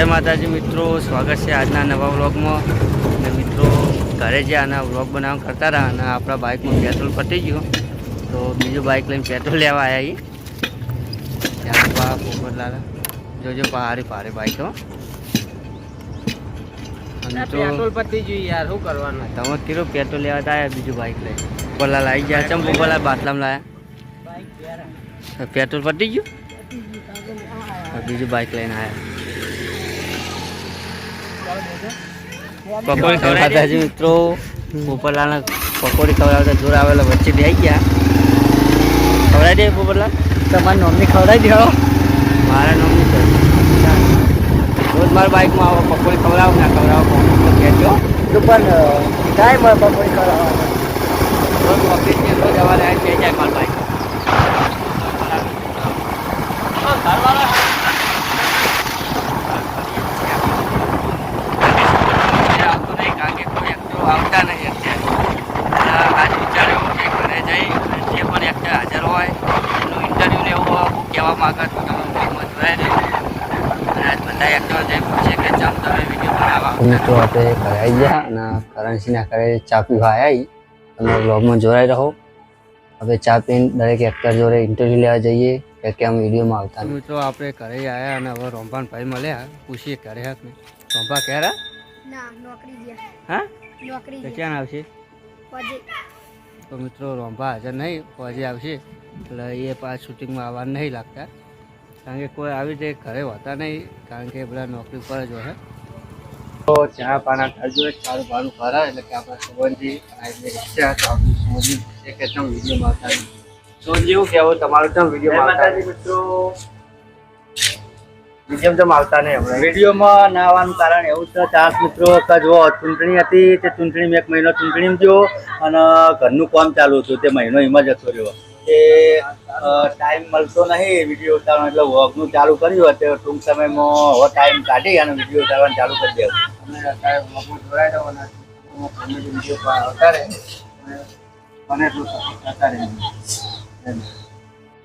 જય માતાજી મિત્રો સ્વાગત છે આજના નવા વ્લોગમાં. અને મિત્રો ઘરે જે આના વ્લોગ બનાવવા કરતા રહ્યા અને આપણા બાઇકમાં પેટ્રોલ પતી ગયું. તો બીજું બાઇક લઈને પેટ્રોલ લેવા આવ્યા અહીં ત્યાં પા પોપટલાલ જોજો પહાડી પહાડી બાઇક હો. અને તો પેટ્રોલ પતી ગયું યાર શું કરવાનું? તમે કીધું પેટ્રોલ લેવા તો આવ્યા બીજું બાઇક લઈ પોપટલાલ આવી ગયા ચમ પોપટલાલ બાટલામાં લાયા. પેટ્રોલ પતી ગયું? હવે બીજું બાઇક લઈને આવ્યા પકોડી ખવડાવતા છે મિત્રો પોપરલાલ પકોડી ખવડાવતા જોર આવેલા વચ્ચે બે ગયા. ખવડાવી દે પોપરલાલ તમારી નોમની ખવડાવી દો. મારા નોમની રોજ મારા બાઇકમાં આવો પકોડી ખવડાવો ના ખવડાવો તો કહેજો તો પણ ટાઈમ મળે પકોડી ખવડાવવાનો રોજ ઓફિસની રોજ અમારે આ થઈ જાય મારા બાઇક આવતો નહીં કારણ કે કોઈ એક્ટર આવતા નહીં અત્યારે આજ વિચાર્યું કે ઘરે જઈ અને જે પણ એક્ટર હાજર હોય એનું ઇન્ટરવ્યૂ લેવું હોય હું કહેવા માંગત તો તમે બ્લોગમાં જોડાઈ રહેજો કે વીડિયો બનાવવા મિત્રો આપણે ઘરે આવી ગયા અને કરન્સીના ઘરે ચા પીવા આવ્યા તમે બ્લોગમાં જોડાઈ રહો. હવે ચા પીને દરેક એક્ટર જોડે ઇન્ટરવ્યૂ લેવા જઈએ કે કેમ વિડીયોમાં આવતા મિત્રો આપણે ઘરે આવ્યા અને હવે રોમ્પાન ભાઈ મળ્યા. પૂછીએ ઘરે હાથ ને રોમ્પા ક્યારે? ના નોકરી ગયા. હા? નોકરી ક્યાં આવશે? તો મિત્રો રોમભા હાજર નહીં પછી આવશે. એટલે એ પાછ શૂટિંગમાં આવવા નહીં લાગતા. કારણ કે કોઈ આવી રીતે ઘરે હોતા નહીં કારણ કે બધા નોકરી પર જ હોય. તો ચા પાના ખાજો ચાલુ ભાનું ખરા એટલે કે આપણા સુગંધી એટલે ઈચ્છા તો આપણું સુગંધી છે કે તમે વિડીયોમાં આવતા તો જેવું કહેવું તમારું તમે વિડીયોમાં આવતા મિત્રો. વીડિયો તમે આવતા નહીં હમણાં? વિડીયોમાં ના આવવાનું કારણ એવું છે ચાર મિત્રો જો ચૂંટણી હતી તે ચૂંટણીમાં એક મહિનો ચૂંટણીમાં ગયો અને ઘરનું કામ ચાલુ હતું તે મહિનો એમાં જતો રહ્યો. તે ટાઈમ મળતો નહીં વીડિયો ઉતારવાનો. એટલે વોગનું ચાલુ કર્યું હતું. ટૂંક સમયમાં હવે ટાઈમ કાઢી અને વીડિયો ઉતારવાનું ચાલુ કરી દેવું અમે અત્યારે બ્લોગમાં જોડાઈ દો વીડિયો અને મને એટલું.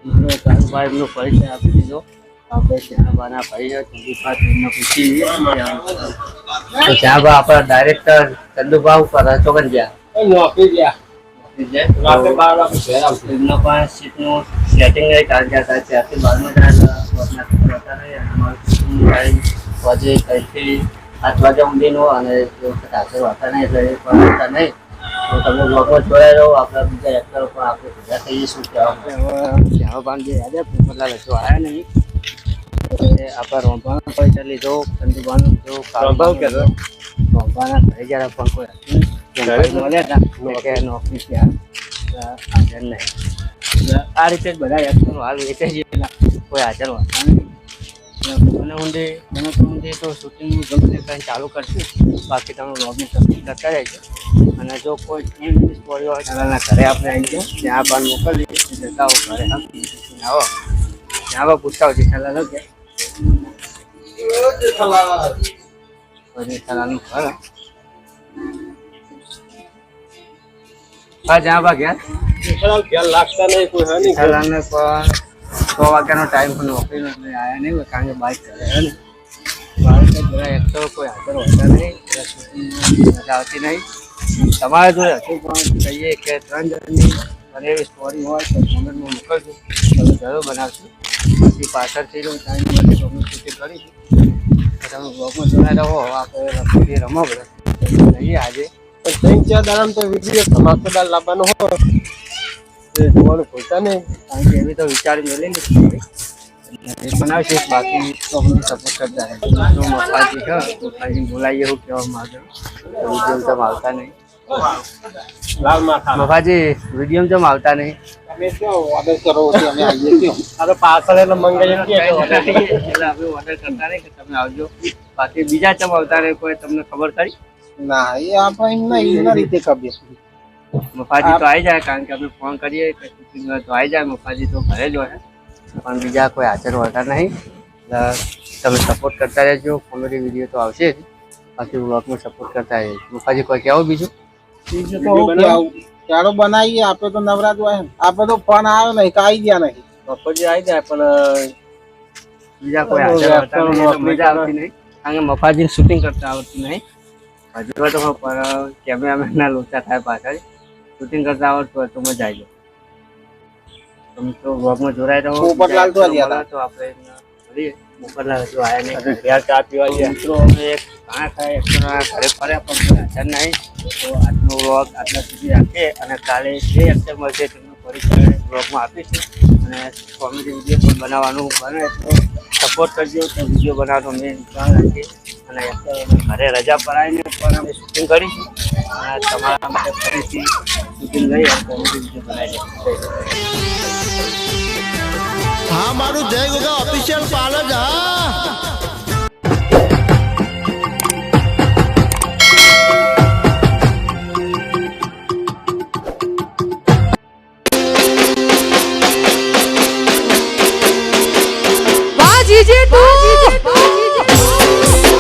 મિત્રો કારુભાઈ એમનો પરિચય આપી દીધો. આપણે ડાયરેક્ટર ચંદુભા ઉપર ચોકન ગયા? નોકરી ગયા. રાત્રે બાર વાગે ઘરે આવશે એમનો પણ સીટનું સેટિંગ નહીં કારણ કે અત્યારે ચારથી બારનો ટાઈમ પછી કંઈથી આઠ વાગ્યા સુધીનો અને હાજર હોતા નહીં એટલે પણ હોતા નહીં. તો તમે બ્લોગમાં જોડાઈ રહો આપણા બીજા એક્ટરો પણ આપણે ભેગા થઈએ શું કહેવા પાંચ જે યાદ પોપટલાલ હજુ આવ્યા નહીં. એટલે આપણા રોંભાનો પૈસા લીધો ચંદુબાનો લીધો રોંભાઓ કહેતો? રોંભાના ઘરે જ્યારે પણ કોઈ નોકરી ત્યાં હાજર નહીં. આ રીતે જ બધા એક્ટરો હાલ વેચે છે કોઈ હાજર હોતા નહીં મને ઊંડે મને તો ઊંડે તો શૂટિંગનું ગમે તે કંઈ ચાલુ કરશું. બાકી તમે બ્લોગની તસવીર કરતા રહેજો અને જો કોઈ ટીમ મિસ પડ્યો હોય ચેનલના ઘરે આપણે આવી જાઓ ત્યાં પણ મોકલીએ. જતા હો ઘરે. આવો ત્યાં આવો પૂછતા હોય જેઠાલાલ કે. પછી જેઠાલાલનું ઘર હા. જ્યાં ખ્યાલ લાગતા નહીં કોઈ હા નહીં. પણ છ વાગ્યાનો ટાઈમ પણ આવ્યા નહીં કારણ કે બાઇક કરે હે ને. બાઇક જ બધા એક્ટરો કોઈ હાજર હોતા નહીં મજા આવતી નહીં. તમારે જોડે હજુ પણ કહીએ કે ત્રણ જણની અને એવી સ્ટોરી હોય તો કોમેન્ટમાં મોકલજો. તમે જરૂર બનાવશું. પછી પાછળથી હું ટાઈમ માટે તો અમે કરીશું. તમે બ્લોગમાં જોડાઈ રહો આપણે રમતી રમો બધા. જઈએ આજે. પણ ત્રણ ચાર તો વીડિયો ધમાકેદાર લાવવાનો હોય. એ જોવાનું ભૂલતા નહીં. કારણ કે એવી તો વિચારી જ છે. એ બનાવશે. બાકી તો અમને સપોર્ટ કરતા રહે. જો મફાજી છે? મફાજી બોલાવીએ એવું કહેવા માંગે. વીડિયો તમે આવતા નહીં. મફાજી વીડિયો તમે આવતા નહીં. તમે શું ઓર્ડર કરો છો? અમે આવીએ છીએ. અરે પાર્સલ એટલે મંગાવીએ છીએ. એટલે આપણે ઓર્ડર કરતા નહીં કે તમે આવજો. બાકી બીજા ચમ આવતા નહીં કોઈ તમને ખબર કરી ના એ આપણે એમ નહીં એના રીતે કરીએ મફાજી તો આવી જાય કારણ કે આપણે ફોન કરીએ તો આવી જાય મફાજી તો ઘરે જ હોય. પણ બીજા કોઈ હાજર હોતા નહીં. એટલે તમે સપોર્ટ કરતા રહેજો કોમેડી વીડિયો તો આવશે જ. બાકી બ્લોગમાં સપોર્ટ કરતા રહેજો. મફાજી કોઈ કહેવું બીજું? બીજું તો ચાલો બનાવીએ આપણે તો નવરાત હોય આપણે તો ફોન આવ્યો નહીં કે આવી ગયા નહીં. બપોરજી આવી જાય પણ બીજા કોઈ હાજર હોતા નહીં મજા આવતી નહીં. કારણ કે મફાજીને શૂટિંગ કરતા આવડતું નહીં. હજુ તો પણ કેમેરામેનના લોચા થાય પાછળ. શૂટિંગ કરતા આવડતું હોય તો મજા આવી જાય. તમે તો વ્લોગમાં જોડાય રહો પોપટલાલ તો તો આપણે પોપટલાલ હજુ આવ્યા નહીં. ઘેર ચા પીવા ગયા. મિત્રો અમે એક ઘણા થાય એક ઘરે ફર્યા પણ હાજર નહીં. તો આજનો વ્લોગ આટલા સુધી રાખીએ અને કાલે જે એક્ટર મળશે તેમનો પરિચય વ્લોગમાં આપીશું. અને કોમેડી વીડિયો પણ બનાવવાનું બને તો સપોર્ટ કરજો તો વીડિયો બનાવવાનો મેં વિચાર રાખીએ અને ઘરે રજા પડાવીને પણ અમે શૂટિંગ કરીશું. અને તમારા માટે ફરીથી શૂટિંગ લઈ હા, મારું જય ગોગા ઓફિશિયલ પાર્લર હા.